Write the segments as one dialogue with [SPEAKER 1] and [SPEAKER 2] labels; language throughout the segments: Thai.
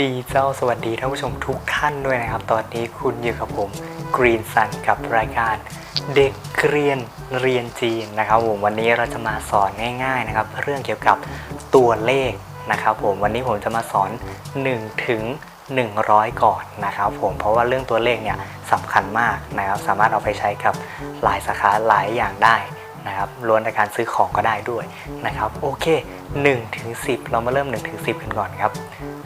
[SPEAKER 1] ดีเจ้าสวัสดีท่านผู้ชมทุกท่านด้วยนะครับ ตอนนี้คุณอยู่กับผมกรีนซันกับรายการเด็กเรียนเรียนจีนนะครับผมวันนี้เราจะมาสอนง่าย ๆนะครับ เรื่องเกี่ยวกับตัวเลขนะครับผมวันนี้ผมจะมาสอน1ถึง100 ก่อนนะครับผมเพราะว่าเรื่องตัวเลขเนี่ยสำคัญมากนะครับสามารถเอาไปใช้กับหลายสาขาหลายอย่างได้ นะครับล้วนในการซื้อของก็ได้ด้วยนะครับโอเค1ถึง10 เรามาเริ่ม1ถึง10 กันก่อนครับ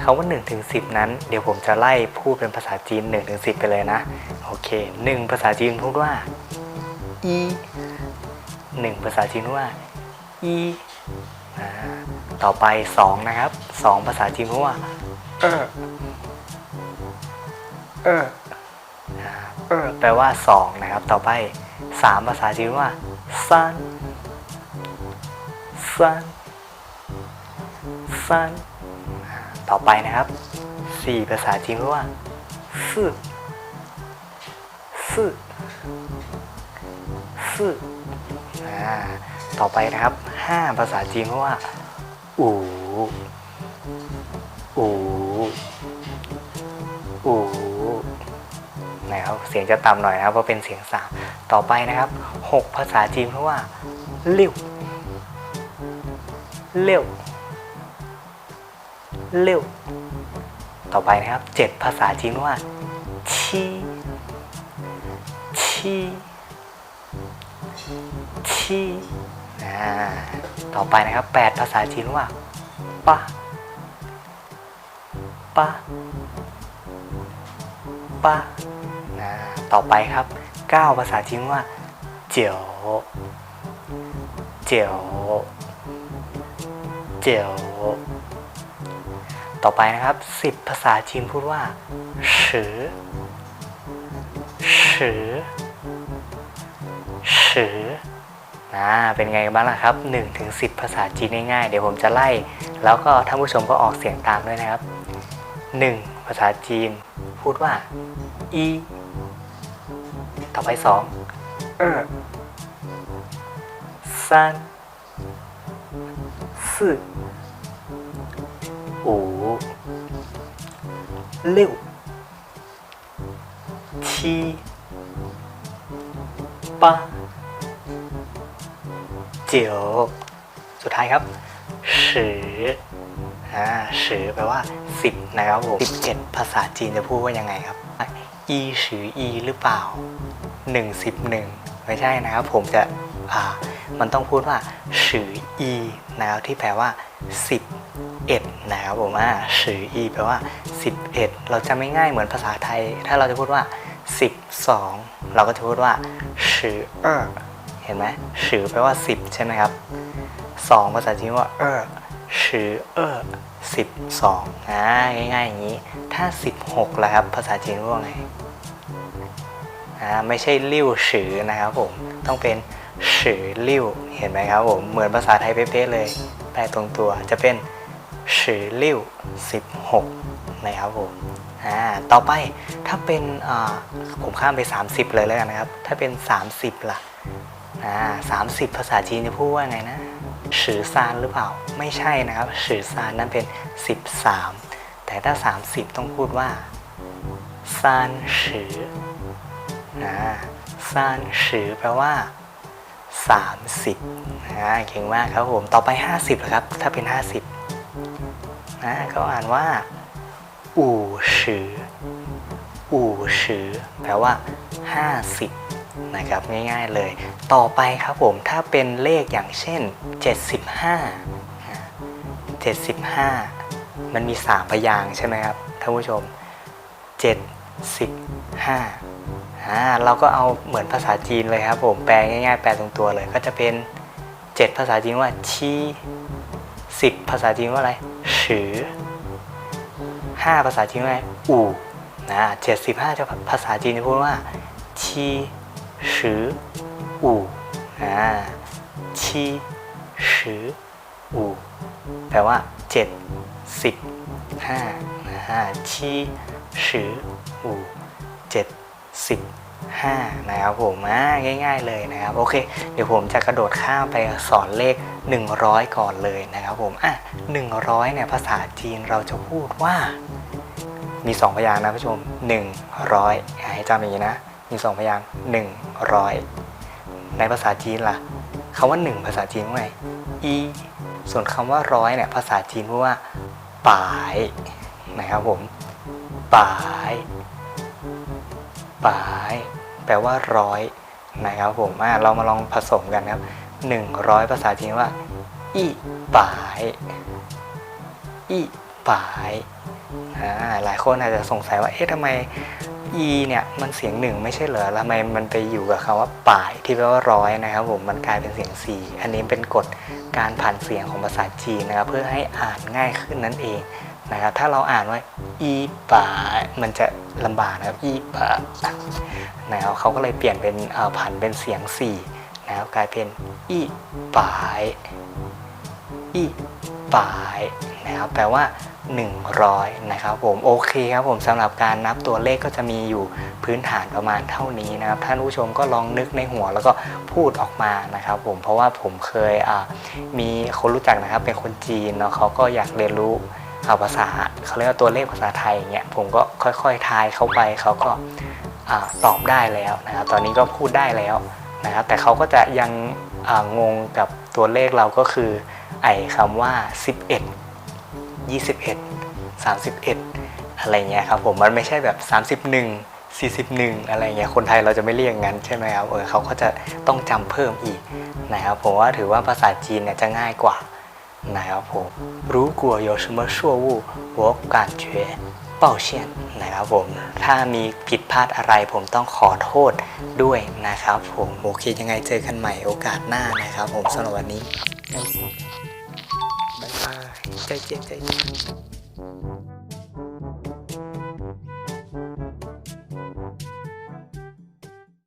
[SPEAKER 1] คำว่า1ถึง10 นั้น เดี๋ยวผมจะไล่พูดเป็นภาษาจีน1ถึง10 ไปเลยนะโอเค 1 ภาษาจีนพูดว่าอี1ภาษาจีนพูดว่าอีอ่าต่อไป 2 นะครับ 2 ภาษาจีนพูดว่าเออเอออ่าเออแปลว่า 2 นะครับ ต่อไป 3 ภาษาจีนว่า ซันซันซันต่อไปนะครับ4ภาษาจีนพูดว่าสื่อสื่อสื่อต่อไปนะครับ5ภาษาจีนพูดว่าอูอู สียงจะต่ำหน่อยนะครับเพราะเป็นเสียงสามต่อไปนะครับ 6 ภาษาจีนเพูดว่าเลี้ยวเลี้ยวเร็วต่อไปนะครับ 7 ภาษาจีนว่าชีชีชีอ่าต่อไปนะครับ 8 ภาษาจีนว่าปะปะปะอ่า ต่อไปครับ9ภาษาจีนว่า เจียวเจียวเจียวต่อไปนะครับ10ภาษาจีนพูดว่าสือสือสืออ่าเป็นไงบ้างล่ะครับ1ถึง10ภาษาจีนง่ายๆ เดี๋ยวผมจะไล่ แล้วก็ท่านผู้ชมก็ออกเสียงตามด้วยนะครับ 1. ภาษาจีน พูดว่าอี ต่อไป 2. เออซันสี่五六七八九สุดท้ายครับสืออ่าสือแปลว่า 10 นะครับผม11 ภาษาจีนจะพูดว่ายังไงครับ อีสืออีหรือเปล่า 111 ไม่ใช่นะครับ ผมจะอ่ามันต้องพูดว่าสืออีนะครับที่แปลว่า 11 นะครับผมว่าสืออีแปลว่า 11 เราจะไม่ง่ายเหมือนภาษาไทย ถ้าเราจะพูดว่า 12 เราก็จะพูดว่าสือเออเห็นไหมสือแปลว่า 10 ใช่ไหมครับ 2 ภาษาจีนว่าเออสือเออ12อ่าง่ายๆอย่างนี้ ถ้า 16ล่ะครับภาษาจีนว่าไง อ่าไม่ใช่ลิ้วฉือนะครับผมต้องเป็นฉือลิ้วเห็นไหมครับผมเหมือนภาษาไทยเป๊ะๆเลยแปลตรงตัวจะเป็นฉือลิ้ว16 นะครับผมอ่าต่อไปถ้าเป็นอ่าผมข้ามไป 30 เลยแล้วกันนะครับ ถ้าเป็น 30ล่ะอ่า30ภาษาจีนจะพูดว่าไงนะฉือซานหรือเปล่า ไม่ใช่นะครับฉือซานนั่นเป็น 13 แต่ถ้า 30 ต้องพูดว่าซานฉือ อ่าซานชือแปลว่า 30อ่าเก่งมากครับผมต่อไป 50นะครับ ถ้าเป็น 50นะก็อ่านว่า อู่ชืออู่ชือแปลว่า 50 นะครับ ง่าย ๆเลย ต่อไปครับผมถ้าเป็นเลขอย่างเช่น 75อ่า75 มันมี 3 พยางค์ใช่ไหมครับท่านผู้ชม 75 อ่าเราก็เอาเหมือนภาษาจีนเลยครับผมแปลง่ายๆ แปลตรงตัวเลย ก็จะเป็น 7 ภาษาจีนว่าชีสิบภาษาจีนว่าอะไรชือห้าภาษาจีนว่าอะไรอู่นะเจ็ดสิบห้าจะภาษาจีนจะพูดว่าชีชืออู่อ่าชีชืออู่แปลว่าเจ็ดสิบห้านะฮะชีชืออู่เจ็ด 15 นะครับผมอ่าง่าย ๆเลยนะครับ โอเค เดี๋ยวผมจะกระโดดข้ามไปสอนเลข 100 ก่อนเลยนะครับผมอะ100เนี่ยภาษาจีนเราจะพูดว่า มี 2 พยางค์นะผู้ชม 100ให้จำอย่างนี้นะ มี 2 พยางค์100 ในภาษาจีนล่ะคำว่า 1 ภาษาจีนว่าไงอีส่วนคำว่าร้อยเนี่ยภาษาจีนพูดว่าป่ายนะครับผมป่ายายแปลว่าร้อยนะครับผมเรามาลองผสมกันครับ 100 ภาษาจีนว่าอีป่ายอีป่ายหลายคนอาจจะสงสัยว่า เอ๊ะทำไม e เนี่ยมันเสียงหนึ่งไม่ใช่เหรอแล้วทำไมมันไปอยู่กับคำว่าป่ายที่แปลว่าร้อยนะครับผมมันกลายเป็นเสียง4อันนี้เป็นกฎการผ่านเสียงของภาษาจีนนะครับเพื่อให้อ่านง่ายขึ้นนั่นเอง นะครับถ้าเราอ่านว่า e ป่ายมันจะลำบากนะครับ e ป่ายนะครับเขาก็เลยเปลี่ยนเป็นผันเป็นเสียง4นะครับกลายเป็น e ป่ายอีปายนะครับแปลว่า 100 นะครับผมโอเคครับผมสำหรับการนับตัวเลขก็จะมีอยู่พื้นฐานประมาณเท่านี้นะครับท่านผู้ชมก็ลองนึกในหัวแล้วก็พูดออกมานะครับผมเพราะว่าผมเคยมีคนรู้จักนะครับเป็นคนจีนเนาะเขาก็อยากเรียนรู้ ภาษาเขาเรียกว่าตัวเลขภาษาไทยอย่างเงี้ยผมก็ค่อยๆทายเข้าไปเขาก็ตอบได้แล้วนะครับตอนนี้ก็พูดได้แล้วนะครับแต่เขาก็จะยังงงกับตัวเลขเราก็คือไอ้คำว่า 11 21 31 อะไรเงี้ยครับผมมันไม่ใช่แบบ 31 41 อะไรเงี้ยคนไทยเราจะไม่เรียกงั้นใช่ไหมครับเออเขาก็จะต้องจำเพิ่มอีกนะครับผมว่าถือว่าภาษาจีนเนี่ยจะง่ายกว่า นะครับผม如果有什么错误我感觉抱歉นะครับผมถ้ามีผิดพลาดอะไรผมต้องขอโทษด้วยนะครับผมโอเคยังไงเจอกันใหม่โอกาสหน้านะครับผมสำหรับวันนี้ บ๊ายบายใจเย็นใจเย็น